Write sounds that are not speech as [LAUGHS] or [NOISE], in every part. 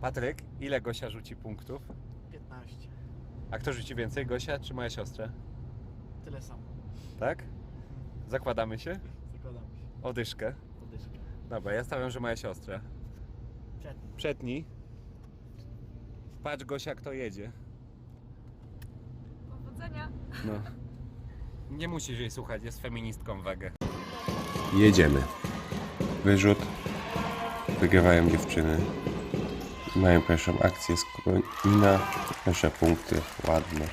Patryk, ile Gosia rzuci punktów? 15. A kto rzuci więcej, Gosia czy moja siostra? Tyle samo. Tak? Zakładamy się? Zakładam się. Odyszkę. Podyszkę. Dobra, ja stawiam, że moja siostra. Przedni. Przetnij. Patrz Gosia, kto jedzie. Powodzenia. No. Nie musisz jej słuchać, jest feministką wege. Jedziemy. Wyrzut. Wygrywają dziewczyny. Mają pierwszą akcję z Konina. Pierwsze punkty, ładne.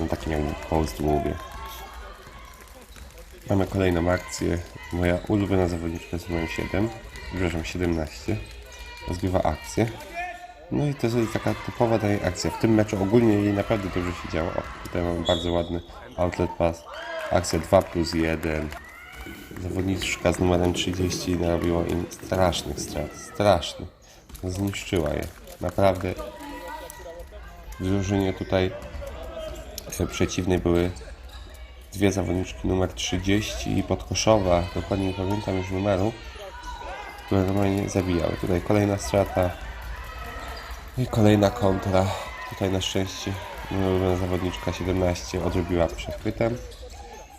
No takim jakby post mówię. Mamy kolejną akcję. Moja ulubiona zawodniczka z numerem 7, przepraszam 17, rozgrywa akcję. No i to jest taka typowa ta akcja. W tym meczu ogólnie jej naprawdę dobrze się działo. O, tutaj mamy bardzo ładny outlet pass. Akcja 2 plus 1. Zawodniczka z numerem 30 narobiła im strasznych strat. Strasznych. Zniszczyła je. Naprawdę drużynie tutaj e, przeciwnej były dwie zawodniczki numer 30 i podkoszowa, dokładnie nie pamiętam już numeru, które normalnie zabijały. Tutaj kolejna strata i kolejna kontra. Tutaj na szczęście ulubiona zawodniczka 17 odrobiła przechwytem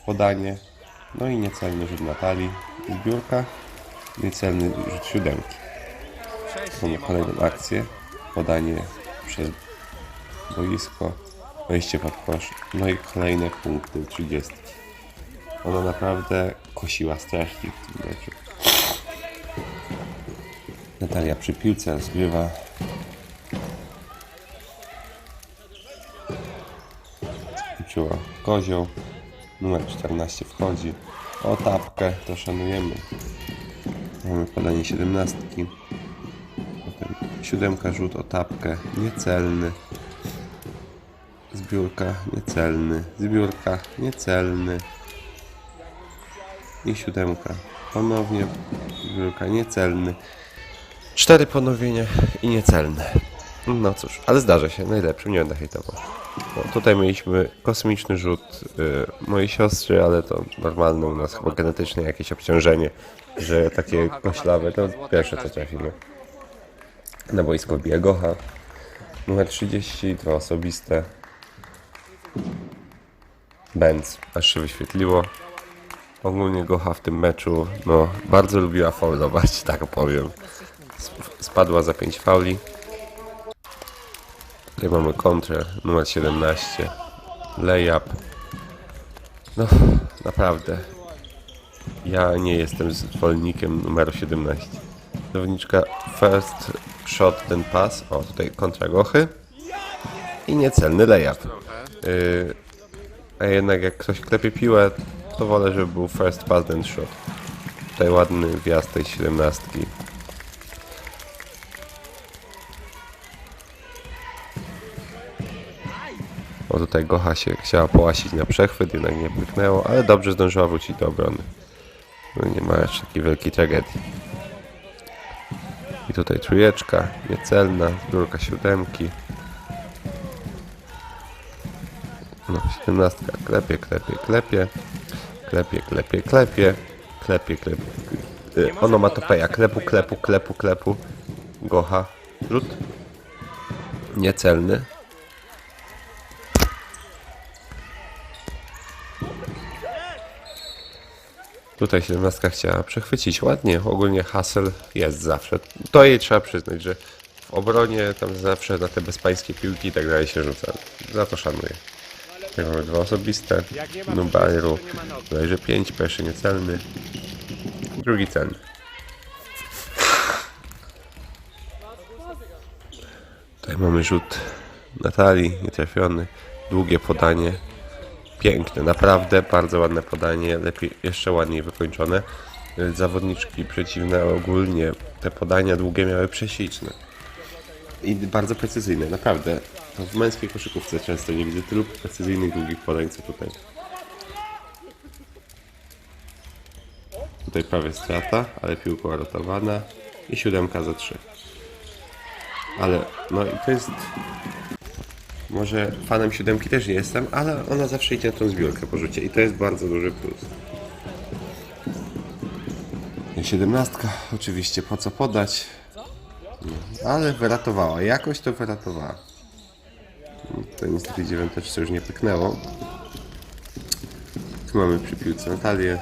podanie, no i niecelny rzut Natalii, zbiórka, niecelny rzut siódemki. Mamy kolejną akcję, podanie przed boisko, wejście pod kosz, no i kolejne punkty 30. Ona naprawdę kosiła strasznie w tym meczu. Natalia przy piłce zgrywa. Wróciła kozioł. Numer 14 wchodzi. O tapkę, to szanujemy. Mamy podanie 17. Siódemka rzut o tapkę. Niecelny. Zbiórka niecelny. Zbiórka niecelny. I siódemka. Ponownie zbiórka niecelny. Cztery ponowienia i niecelne. No cóż, ale zdarza się, najlepszym, nie będę hejtował. No, tutaj mieliśmy kosmiczny rzut y, mojej siostry, ale to normalne u nas chyba genetyczne jakieś obciążenie, że takie koślawe to pierwsze co trafimy. Na boisko bije Gocha. Numer 30, dwa osobiste. Benz, aż się wyświetliło. Ogólnie Gocha w tym meczu, no, bardzo lubiła faulować, [LAUGHS] tak powiem. Sp- Spadła za 5 fauli. Tutaj mamy kontrę numer 17. Layup. No, naprawdę. Ja nie jestem zwolennikiem numeru 17. Zawodniczka first shot ten pass. O, tutaj kontra Gochy. I niecelny layup. Yy, a jednak jak ktoś klepie piłę, to wolę, żeby był first pass ten shot. Tutaj ładny wjazd tej 17. Bo tutaj Gocha się chciała połasić na przechwyt, jednak nie pyknęło, ale dobrze zdążyła wrócić do obrony. No nie ma jeszcze takiej wielkiej tragedii. Tutaj trójeczka, niecelna, zbiórka siódemki. No, siedemnastka, klepie, klepie, klepie. Klepie, klepie, klepie. Klepie, klepie. Y, Onomatopeja, klepu, klepu, klepu, klepu. Gocha, rzut. Niecelny. Tutaj 17 chciała przechwycić ładnie. Ogólnie Hassel jest zawsze. To jej trzeba przyznać, że w obronie tam zawsze na te bezpańskie piłki i tak dalej się rzuca. Za to szanuję. Tutaj mamy dwa osobiste. Nubairu. Bodajże 5, pierwszy niecelny. Drugi celny. Tutaj mamy rzut Natalii, nietrafiony. Długie podanie. Piękne, naprawdę bardzo ładne podanie, lepiej, jeszcze ładniej wykończone. Zawodniczki przeciwne ogólnie te podania długie miały prześliczne. I bardzo precyzyjne, naprawdę. To w męskiej koszykówce często nie widzę tylu precyzyjnych długich podań co tutaj. Tutaj prawie strata, ale piłka rotowana i siódemka za trzy. Ale no i to jest może fanem siódemki też nie jestem, ale ona zawsze idzie na tą zbiórkę po rzucie i to jest bardzo duży plus. Siedemnastka, oczywiście po co podać. Ale wyratowała, jakoś to wyratowała. To niestety dziewiąteczce już nie pyknęło. Tu mamy przy piłce Natalię.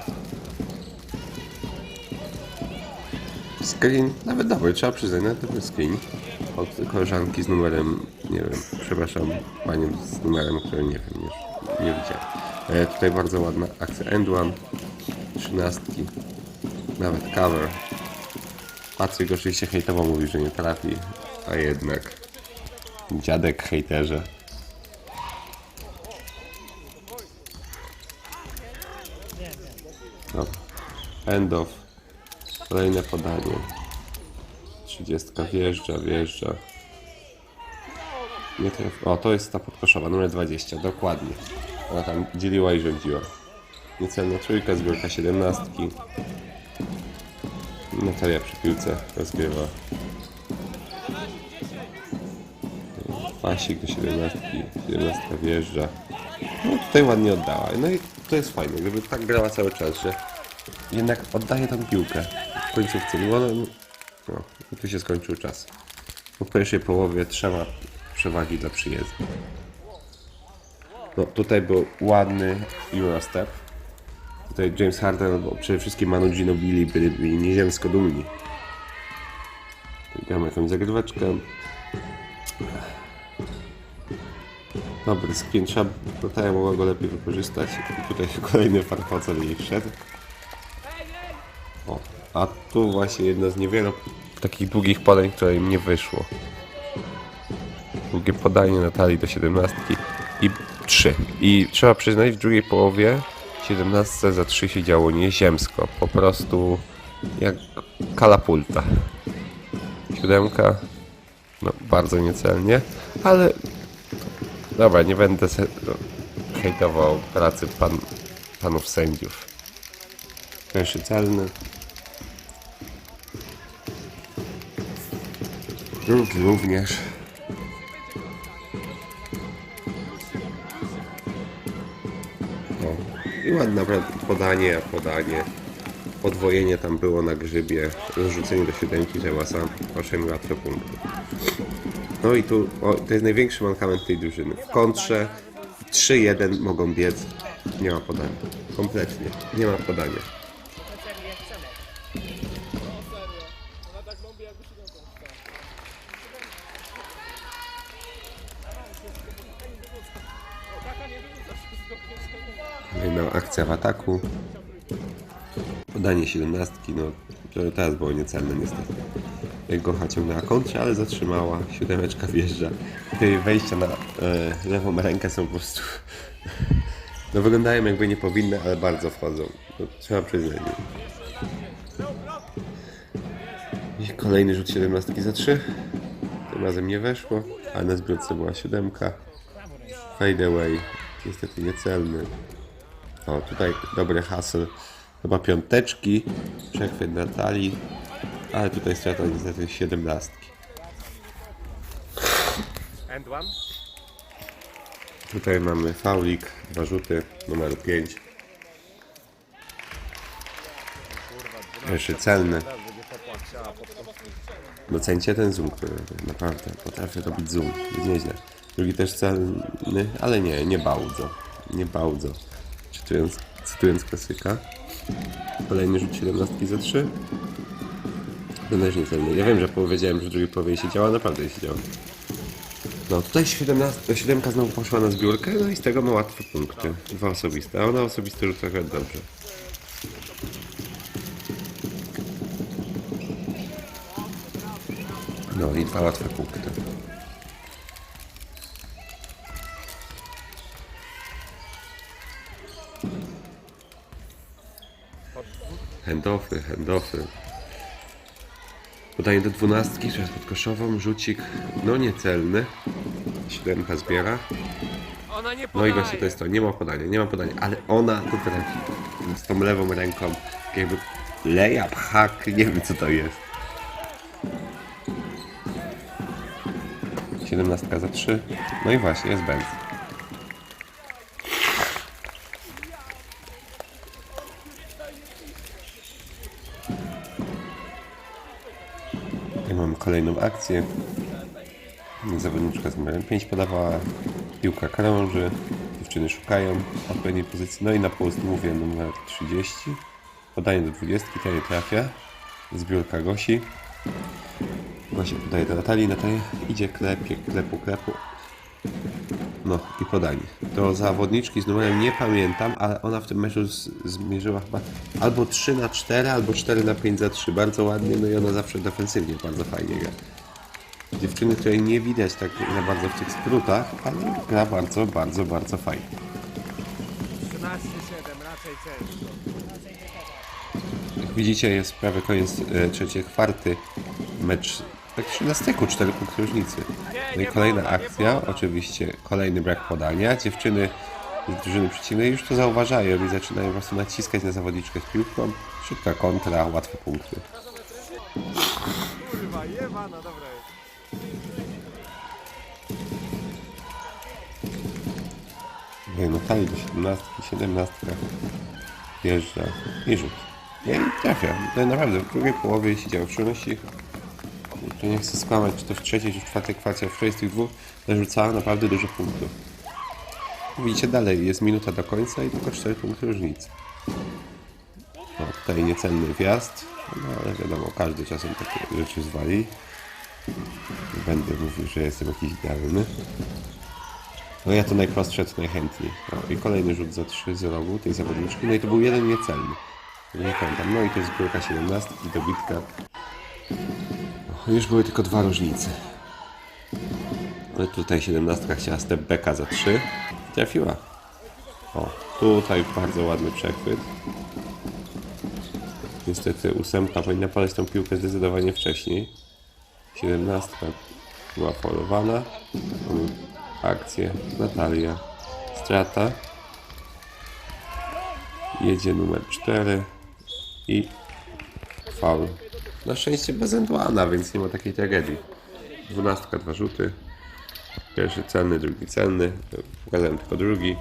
Screen, nawet dobry, trzeba przyznać, nawet dobry screen. Od koleżanki z numerem, nie wiem, przepraszam, panią z numerem, który nie wiem, już nie widziałem. E, tutaj bardzo ładna akcja end one, trzynastki, nawet cover. Patryk oczywiście hejtowo mówi, że nie trafi, a jednak dziadek hejterze. End of. Kolejne podanie. 30 wjeżdża, wjeżdża. Nie traf... O, to jest ta podkoszowa, numer 20, dokładnie. Ona tam dzieliła i rządziła. Niecelna trójka, zbiórka 17. Natalia przy piłce rozgrywa. Pasik do 17. 17 wjeżdża. No tutaj ładnie oddała. No i to jest fajne, gdyby tak grała cały czas, że jednak oddaje tą piłkę w końcówce. No, ona, no i tu się skończył czas. Po pierwszej połowie trzeba przewagi dla przyjezdu. No tutaj był ładny Eurostep. Tutaj James Harden, albo przede wszystkim Manu Ginobili byli, byli nieziemsko dumni. Gramy jakąś zagryweczkę. Dobry screen, trzeba, Natalia mogła go lepiej wykorzystać. I tutaj [LAUGHS] kolejny farfocel jej wszedł. O, a tu właśnie jedna z niewielu takich długich podań, które im nie wyszło. Długie podanie Natalii do 17 i 3. I trzeba przyznać, w drugiej połowie 17 za 3 się działo nieziemsko. Po prostu jak kalapulta. Siódemka, no bardzo niecelnie, ale dobra, nie będę se, no, hejtował pracy pan, panów sędziów. Pierwszy celny. Drugi również. O, I ładne podanie, podanie. Podwojenie tam było na grzybie. Rozrzucenie do siódemki Żełasa. 8 łatwe punkty. No i tu o, to jest największy mankament tej drużyny. W kontrze 3-1 mogą biec. Nie ma podania. Kompletnie. Nie ma podania. Kolejna akcja w ataku. Podanie 17, no teraz było niecelne niestety. Gocha ciągnęła kontrę, ale zatrzymała. Siódemeczka wjeżdża. Te wejścia na e, lewą rękę są po prostu... No wyglądają jakby nie powinny, ale bardzo wchodzą. No, trzeba przyznać. I kolejny rzut 17 za 3. Tym razem nie weszło, ale na zbiórce była siódemka. Fade away. Niestety niecelny. O, tutaj dobry hassel. Chyba piąteczki. Przechwyt Natalii. Ale tutaj strata niestety siedemnastki. Tutaj mamy faulik, dwa rzuty, numer 5. Pierwszy celny. Docencie ten zoom, naprawdę potrafię robić zoom. Jest nieźle. Drugi też celny, ale nie, nie bardzo. Nie bardzo. Cytując, cytując klasyka. Kolejny rzut 17 za 3. To też nie celny. Ja wiem, że powiedziałem, że w drugiej połowie się działa, naprawdę się działa. No tutaj 17, 7 znowu poszła na zbiórkę, no i z tego ma łatwe punkty. Dwa osobiste, a ona osobiste rzut akurat dobrze. No i dwa łatwe punkty. Handoffy, handoffy. Podanie do dwunastki, teraz pod koszową, rzucik, no niecelny. Siódemka zbiera. No i właśnie to jest to, nie ma podania, nie ma podania, ale ona potrafi z tą lewą ręką, tak jakby layup, hack, nie wiem co to jest. 17 za 3, no i właśnie, jest Benz. Kolejną akcję. Zawodniczka z numerem 5 podawała. Piłka krąży. Dziewczyny szukają odpowiedniej pozycji. No i na post numer 30. Podanie do 20, ta nie trafia. Zbiórka Gosi. Gosia podaje do Natalii. Natalia idzie, klepie, klepu, klepu. No i podanie. Do zawodniczki z numerem nie pamiętam, ale ona w tym meczu zmierzyła chyba albo 3 na 4, albo 4 na 5 za 3. Bardzo ładnie, no i ona zawsze defensywnie bardzo fajnie gra. Dziewczyny, której nie widać tak za bardzo w tych skrótach, ale gra bardzo, bardzo, bardzo fajnie. 13-7, raczej ciężko. Jak widzicie, jest prawie koniec e, trzeciej kwarty. Mecz tak na styku, 4 punkty różnicy. No i kolejna akcja, oczywiście kolejny brak podania. Dziewczyny z drużyny przeciwnej już to zauważają i zaczynają po prostu naciskać na zawodniczkę z piłką. Szybka kontra, łatwe punkty. Kurwa, jebana, dobra jest. No i Natalii do 17, 17 wjeżdża i rzut. No i trafia. No naprawdę w drugiej połowie siedział w szczególności tu nie chcę skłamać, czy to w trzeciej, czy w czwartej kwarcie, w której z tych dwóch narzucała naprawdę dużo punktów. Widzicie dalej, jest minuta do końca i tylko 4 punkty różnicy. No, tutaj niecenny wjazd, no ale wiadomo, każdy czasem takie rzeczy zwali. Nie Będę mówił, że jestem jakiś idealny. No ja to najprostsze, to najchętniej. No, I kolejny rzut za 3 z rogu tej zawodniczki. No i to był jeden niecelny. Nie pamiętam. No i to jest górka 17 i dobitka. Już były tylko dwa różnice. I tutaj 17 chciała step backa za 3. Trafiła. O, tutaj bardzo ładny przechwyt. Niestety ósemka powinna podać tą piłkę zdecydowanie wcześniej. 17 była. Mamy akcję. Natalia. Strata. Jedzie numer 4 i faul. Na szczęście bez Endłana, więc nie ma takiej tragedii. 12 dwa rzuty. Pierwszy celny, drugi celny. Pokazałem tylko drugi.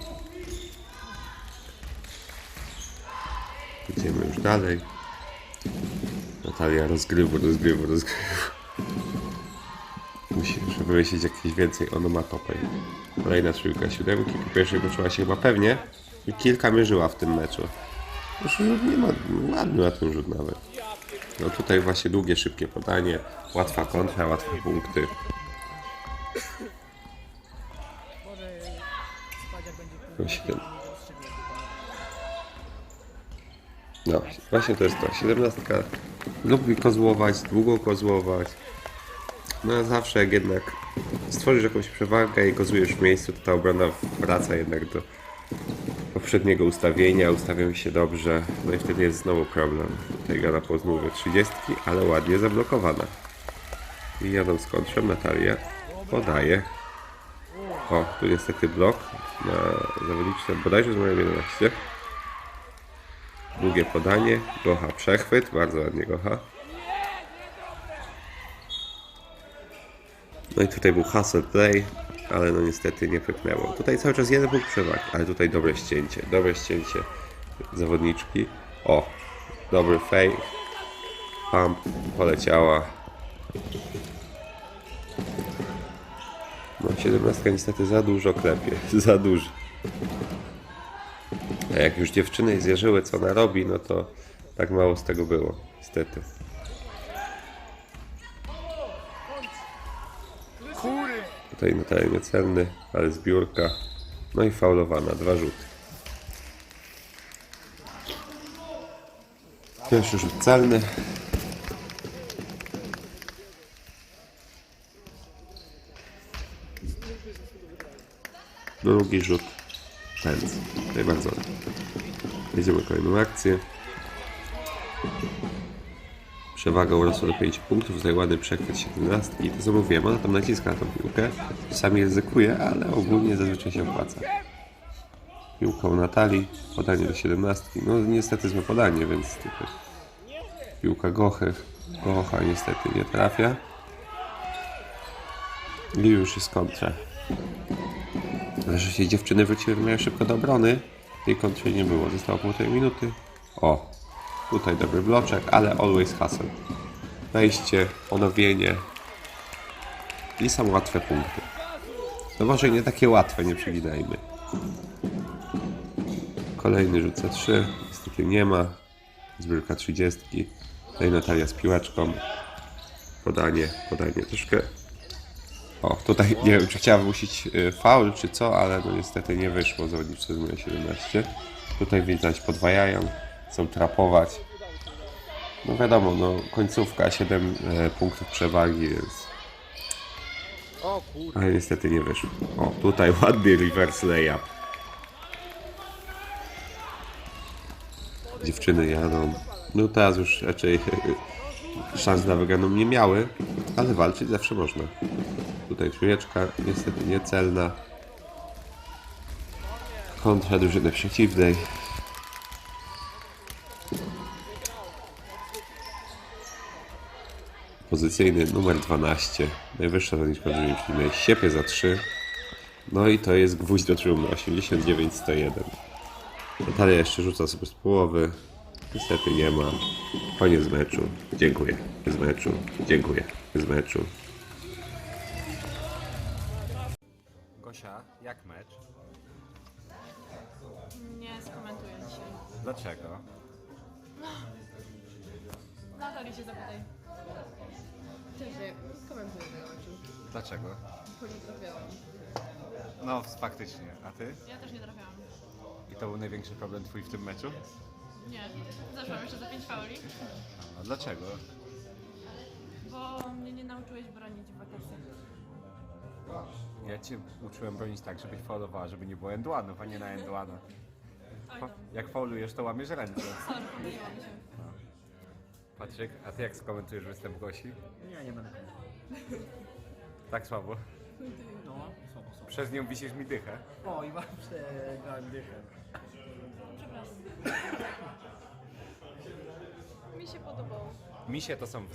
Idziemy już dalej. Natalia rozgrywa, rozgrywa, rozgrywa. Musi jeszcze wymyślić jakieś więcej onomatopej. Kolejna trójka siódemki. Po pierwszej poczuła się chyba pewnie. I kilka mierzyła w tym meczu. Już nie ma, ładny na ten rzut nawet. No tutaj właśnie długie, szybkie podanie. Łatwa kontra, łatwe punkty. No. No, właśnie to jest to. Siedemnastka lubi kozłować, długo kozłować. No zawsze jak jednak stworzysz jakąś przewagę i kozujesz w miejscu, to ta obrona wraca jednak do poprzedniego ustawienia, ustawią się dobrze, no i wtedy jest znowu problem. Tutaj gra na pozmówie 30, ale ładnie zablokowana. I jadą z kontrem, Natalia podaje. O, tu niestety blok na zawodniczce bodajże z numerem 11. Długie podanie, Gocha przechwyt, bardzo ładnie Gocha. No i tutaj był hustle play, ale no niestety nie pyknęło. Tutaj cały czas jeden punkt przewagi, ale tutaj dobre ścięcie, dobre ścięcie zawodniczki. O, dobry fake. Pump poleciała. No 17 niestety za dużo klepie, [LAUGHS] za dużo. A jak już dziewczyny zjeżyły co ona robi, no to tak mało z tego było, niestety. Tutaj Natalia niecelny, ale zbiórka. No i faulowana, dwa rzuty. Pierwszy rzut celny. Drugi rzut pędz. Tutaj bardzo. Jedziemy kolejną akcję. Przewaga urosła do 5 punktów, tutaj ładny przechwyt 17 i to co mówiłem, ona tam naciska na tą piłkę, czasami ryzykuje, ale ogólnie zazwyczaj się opłaca. Piłką Natalii, podanie do 17, no niestety złe podanie, więc tutaj piłka Gochy, Gocha niestety nie trafia. I już jest kontra. Że się dziewczyny wróciły w miarę szybko do obrony, tej kontry nie było, zostało półtorej minuty. O, Tutaj dobry bloczek, ale always hustle. Wejście, ponowienie, I są łatwe punkty. No może nie takie łatwe, nie przeginajmy. Kolejny rzuca 3. Niestety nie ma. Zbiórka 30. Tutaj Natalia z piłeczką. Podanie, podanie troszkę. O, tutaj nie wiem, czy chciała wymusić y, faul, czy co, ale no niestety nie wyszło. Zawodniczce z numer 17. Tutaj widać podwajają, chcą trapować. No wiadomo, no końcówka, 7 e, punktów przewagi, więc... Ale niestety nie wyszło. O, tutaj [LAUGHS] ładny reverse layup. Dziewczyny jadą. No teraz już raczej [LAUGHS] szans na wygraną nie miały, ale walczyć zawsze można. Tutaj trójeczka, niestety niecelna. Kontra drużyny przeciwnej. Pozycyjny numer 12. Najwyższa zawodniczka drużyny przeciwnej. Siepie za 3. No i to jest gwóźdź do trumny. 89-101. Natalia jeszcze rzuca sobie z połowy. Niestety nie ma. Koniec meczu. Dziękuję. Z meczu. Dziękuję. Z meczu. Gosia, jak mecz? Nie skomentuję dzisiaj. Dlaczego? Natalii się zapytaj. Nie komentuję tego meczu. Dlaczego? Bo nie trafiałam. No, faktycznie. A ty? Ja też nie trafiałam. I to był największy problem twój w tym meczu? Nie. Zeszłam jeszcze za pięć fauli, A dlaczego? bo mnie nie nauczyłeś bronić w wakacjach. Ja cię uczyłem bronić tak, żebyś faulowała, żeby nie było endłanów, a nie na endłana. Oj. Jak faulujesz, to łamiesz ręce. Sorry, pomyliłam się. Patryk, a ty jak skomentujesz występ Gosi? Nie, nie będę. Tak słabo. No, słabo, słabo. Przez nią wisisz mi dychę. O, i mam przegrałem dychę. Przepraszam. [LAUGHS] Mi się podobało. Misie to są